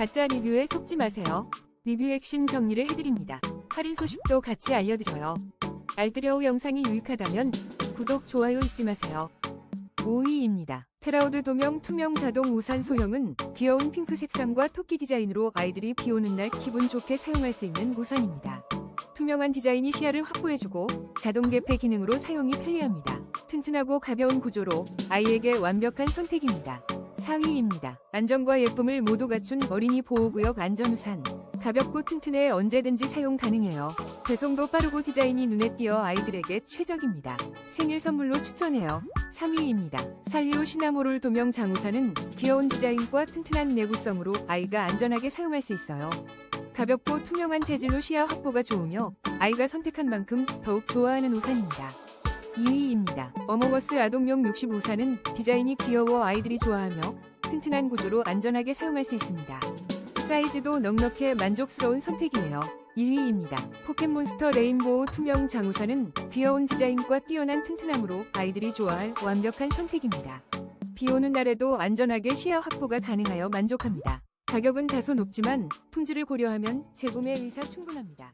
가짜 리뷰에 속지 마세요. 리뷰 핵심 정리를 해드립니다. 할인 소식도 같이 알려드려요. 알뜰여우 영상이 유익하다면 구독, 좋아요 잊지 마세요. 5위입니다. 테라우드 도명 투명 자동 우산 소형은 귀여운 핑크 색상과 토끼 디자인으로 아이들이 비 오는 날 기분 좋게 사용할 수 있는 우산입니다. 투명한 디자인이 시야를 확보해주고 자동 개폐 기능으로 사용이 편리합니다. 튼튼하고 가벼운 구조로 아이에게 완벽한 선택입니다. 4위입니다. 안전과 예쁨을 모두 갖춘 어린이 보호구역 안전우산. 가볍고 튼튼해 언제든지 사용 가능해요. 배송도 빠르고 디자인이 눈에 띄어 아이들에게 최적입니다. 생일 선물로 추천해요. 3위입니다. 살리오 시나모롤 도명 장우산은 귀여운 디자인과 튼튼한 내구성으로 아이가 안전하게 사용할 수 있어요. 가볍고 투명한 재질로 시야 확보가 좋으며 아이가 선택한 만큼 더욱 좋아하는 우산입니다. 2위입니다. 어몽어스 아동용 65산은 디자인이 귀여워 아이들이 좋아하며 튼튼한 구조로 안전하게 사용할 수 있습니다. 사이즈도 넉넉해 만족스러운 선택이에요. 1위입니다. 포켓몬스터 레인보우 투명 장우산은 귀여운 디자인과 뛰어난 튼튼함으로 아이들이 좋아할 완벽한 선택입니다. 비 오는 날에도 안전하게 시야 확보가 가능하여 만족합니다. 가격은 다소 높지만 품질을 고려하면 재구매 의사 충분합니다.